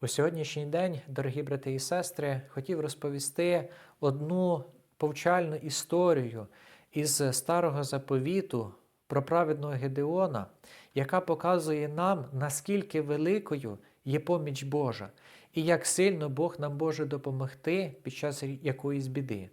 У сьогоднішній день, дорогі брати і сестри, хотів розповісти одну повчальну історію із старого заповіту про праведного Гедеона, яка показує нам, наскільки великою є поміч Божа, і як сильно Бог нам може допомогти під час якоїсь біди.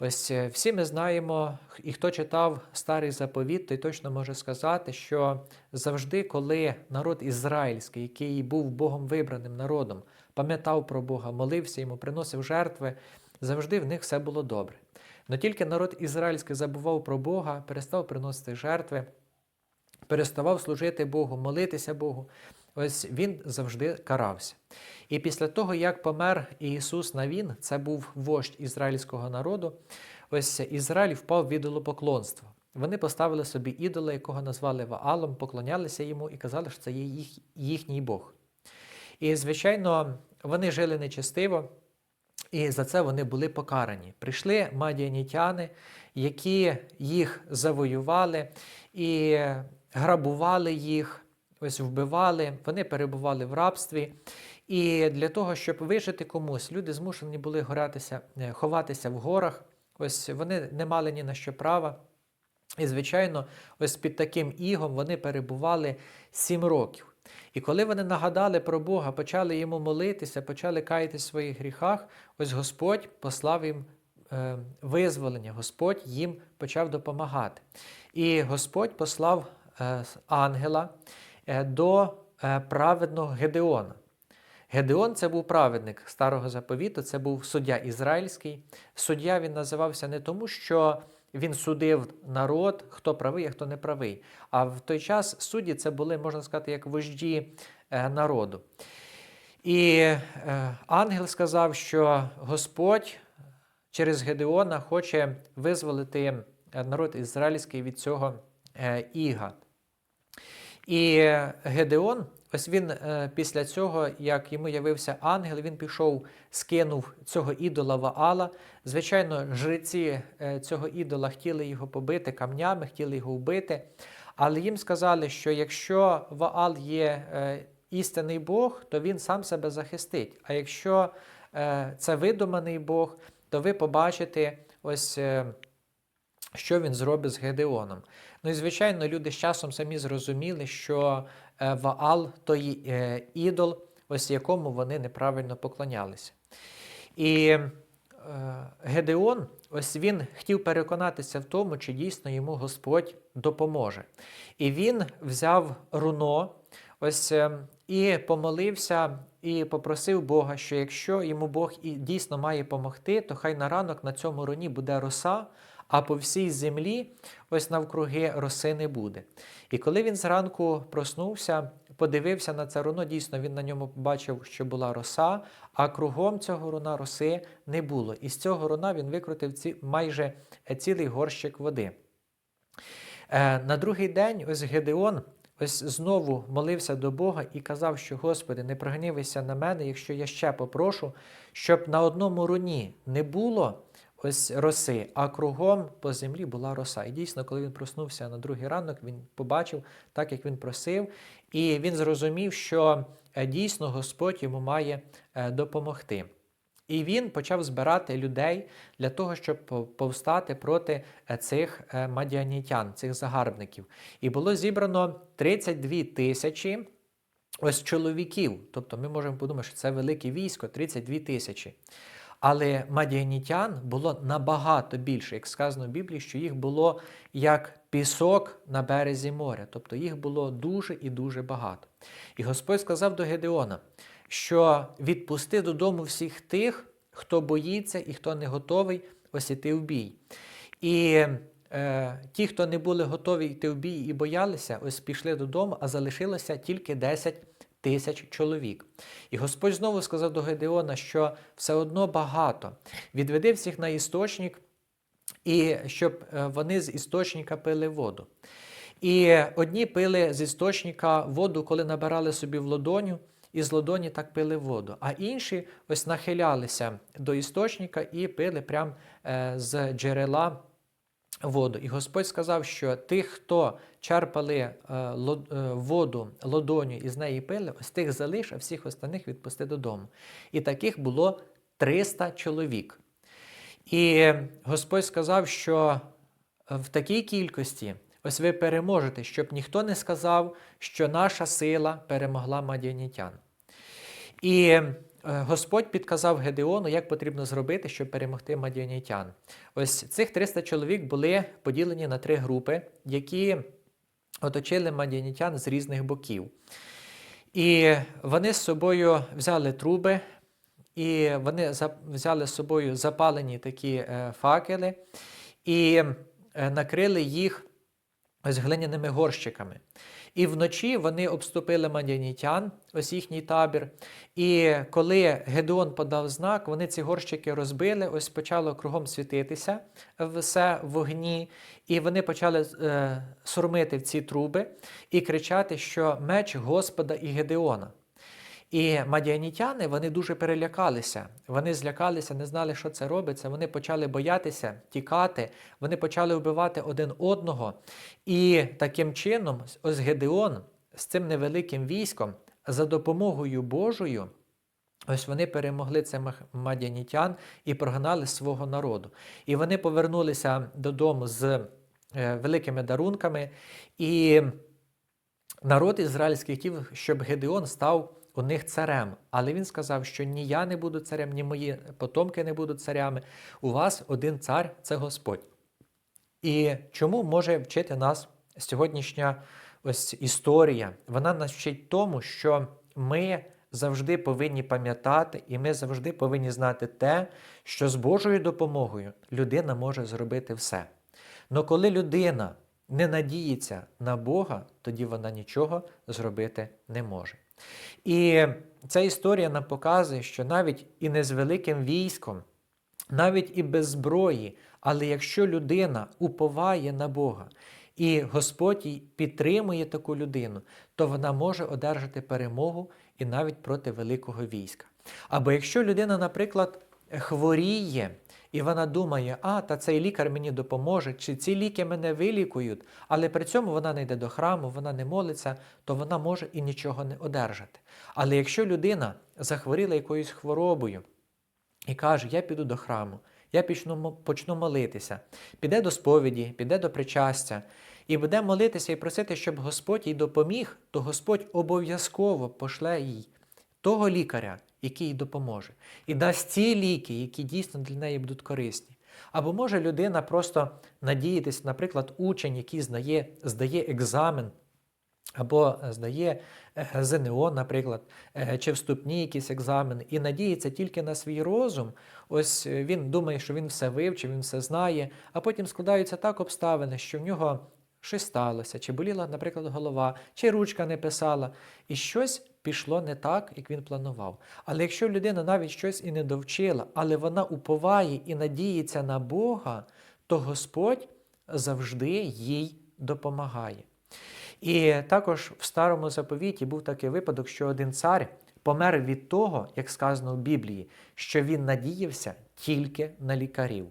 Ось е, всі ми знаємо, і хто читав старий заповіт, той точно може сказати, що завжди, коли народ ізраїльський, який був Богом вибраним народом, пам'ятав про Бога, молився йому, приносив жертви, завжди в них все було добре. Но тільки народ ізраїльський забував про Бога, перестав приносити жертви, переставав служити Богу, молитися Богу. Ось він завжди карався. І після того, як помер Ісус Навін, це був вождь ізраїльського народу, ось Ізраїль впав в ідолопоклонство. Вони поставили собі ідола, якого назвали Ваалом, поклонялися йому і казали, що це є їх, їхній Бог. І, звичайно, вони жили нечестиво, і за це вони були покарані. Прийшли мадіанітяни, які їх завоювали і грабували їх ось вбивали, вони перебували в рабстві. І для того, щоб вижити комусь, люди змушені були горатися, е, ховатися в горах. Ось вони не мали ні на що права. І, звичайно, ось під таким ігом вони перебували сім років. І коли вони нагадали про Бога, почали йому молитися, почали каятись в своїх гріхах, ось Господь послав їм е, визволення, Господь їм почав допомагати. І Господь послав е, ангела. Е, до е, праведного Гедеона. Гедеон це був праведник старого заповіту, це був суддя ізраїльський. Суддя він називався не тому, що він судив народ, хто правий, а хто не правий. А в той час судді це були, можна сказати, як вожді е, народу. І ангел сказав, що Господь через Гедеона хоче визволити народ ізраїльський від цього іга. І Гедеон, ось він е, після цього, як йому явився ангел, він пішов, скинув цього ідола Ваала. Звичайно, жреці е, цього ідола хотіли його побити камнями, хотіли його вбити. Але їм сказали, що якщо Ваал є е, істинний Бог, то він сам себе захистить. А якщо це видуманий Бог, то ви побачите ось що він зробить з Гедеоном. Ну і звичайно, люди з часом самі зрозуміли, що е, Ваал той е, ідол, ось якому вони неправильно поклонялися. І е, Гедеон, ось він хотів переконатися в тому, чи дійсно йому Господь допоможе. І він взяв руно ось і помолився, і попросив Бога, що якщо йому Бог і дійсно має допомогти, то хай на ранок на цьому руні буде роса а по всій землі ось навкруги роси не буде. І коли він зранку проснувся, подивився на це руно, дійсно він на ньому побачив, що була роса, а кругом цього руна роси не було. І з цього руна він викрутив ці, майже цілий горщик води. Е, на другий день ось Гедеон ось знову молився до Бога і казав, що Господи, не прогнівайся на мене, якщо я ще попрошу, щоб на одному руні не було ось роси, а кругом по землі була роса. І дійсно, коли він проснувся на другий ранок, він побачив так, як він просив, і він зрозумів, що е, дійсно Господь йому має е, допомогти. І він почав збирати людей для того, щоб повстати проти е, цих мадіанітян, цих загарбників. І було зібрано 32 тисячі ось чоловіків. Тобто ми можемо подумати, що це велике військо 32 тисячі. Але мадіанітян було набагато більше, як сказано в Біблії, що їх було як пісок на березі моря, тобто їх було дуже і дуже багато. І Господь сказав до Гедеона, що відпусти додому всіх тих, хто боїться і хто не готовий ось іти в бій. І е, ті, хто не були готові йти в бій і боялися, ось пішли додому, а залишилося тільки 10 тисяч чоловік. І Господь знову сказав до Гедеона, що все одно багато. Відведи всіх на істочник, і щоб е, вони з істочника пили воду. І одні пили з істочника воду, коли набирали собі в ладоню, і з ладоні так пили воду. А інші ось нахилялися до істочника і пили прямо е, з джерела воду. І Господь сказав, що тих, хто черпали е, е, воду лодоню і з неї пили, ось тих залиш, а всіх остальних відпусти додому. І таких було 300 чоловік. І Господь сказав, що в такій кількості ось ви переможете, щоб ніхто не сказав, що наша сила перемогла мадіанітян. І е, Господь підказав Гедеону, як потрібно зробити, щоб перемогти мадіанітян. Ось цих 300 чоловік були поділені на три групи, які оточили мадіанітян з різних боків. І вони з собою взяли труби, і вони взяли з собою запалені такі е, факели і е, накрили їх ось глиняними горщиками. І вночі вони обступили мадянітян, ось їхній табір. І коли Гедеон подав знак, вони ці горщики розбили, ось почало кругом світитися все в вогні, і вони почали е, сурмити в ці труби і кричати, що меч Господа і Гедеона. І мадіанітяни вони дуже перелякалися. Вони злякалися, не знали, що це робиться. Вони почали боятися, тікати, вони почали вбивати один одного. І таким чином, ось Гедеон з цим невеликим військом за допомогою Божою. Ось вони перемогли цих мадянітян і прогнали свого народу. І вони повернулися додому з е, великими дарунками. І народ ізраїльський хотів, щоб Гедеон став у них царем. Але він сказав, що ні я не буду царем, ні мої потомки не будуть царями. У вас один цар це Господь. І чому може вчити нас сьогоднішня ось історія? Вона нас вчить тому, що ми завжди повинні пам'ятати, і ми завжди повинні знати те, що з Божою допомогою людина може зробити все. Но коли людина не надіється на Бога, тоді вона нічого зробити не може. І ця історія нам показує, що навіть і не з великим військом, навіть і без зброї, але якщо людина уповає на Бога, і Господь підтримує таку людину, то вона може одержати перемогу і навіть проти великого війська. Або якщо людина, наприклад, хворіє, і вона думає, а, та цей лікар мені допоможе, чи ці ліки мене вилікують, але при цьому вона не йде до храму, вона не молиться, то вона може і нічого не одержати. Але якщо людина захворіла якоюсь хворобою і каже, я піду до храму, я почну, почну молитися, піде до сповіді, піде до причастя, і буде молитися і просити, щоб Господь їй допоміг, то Господь обов'язково пошле їй того лікаря, який їй допоможе, і дасть ті ліки, які дійсно для неї будуть корисні. Або може людина просто надіятися, наприклад, учень, який здає, здає екзамен, або здає е, ЗНО, наприклад, е, чи вступні якісь екзамени, і надіється тільки на свій розум. Ось е, він думає, що він все вивчив, він все знає, а потім складаються так обставини, що в нього щось сталося, чи боліла, наприклад, голова, чи ручка не писала, і щось пішло не так, як він планував. Але якщо людина навіть щось і не довчила, але вона уповає і надіється на Бога, то Господь завжди їй допомагає. І також в старому заповіті був такий випадок, що один цар помер від того, як сказано в Біблії, що він надіявся тільки на лікарів.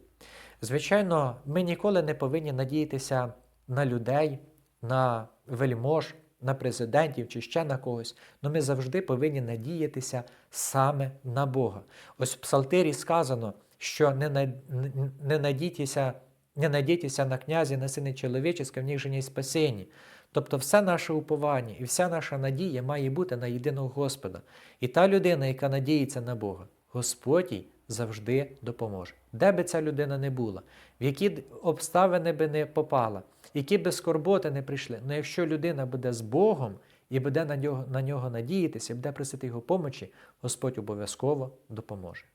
Звичайно, ми ніколи не повинні надіятися на людей, на вельмож, на президентів чи ще на когось, але ми завжди повинні надіятися саме на Бога. Ось в Псалтирі сказано, що не, не надійтеся, не надійтеся на князі, на сини чоловіческа, в них же не спасіння. Тобто все наше уповання і вся наша надія має бути на єдиного Господа. І та людина, яка надіється на Бога, Господь їй завжди допоможе. Де би ця людина не була, в які обставини би не попала, які би скорботи не прийшли. Але якщо людина буде з Богом і буде на нього, на нього надіятися, буде просити його помочі, Господь обов'язково допоможе.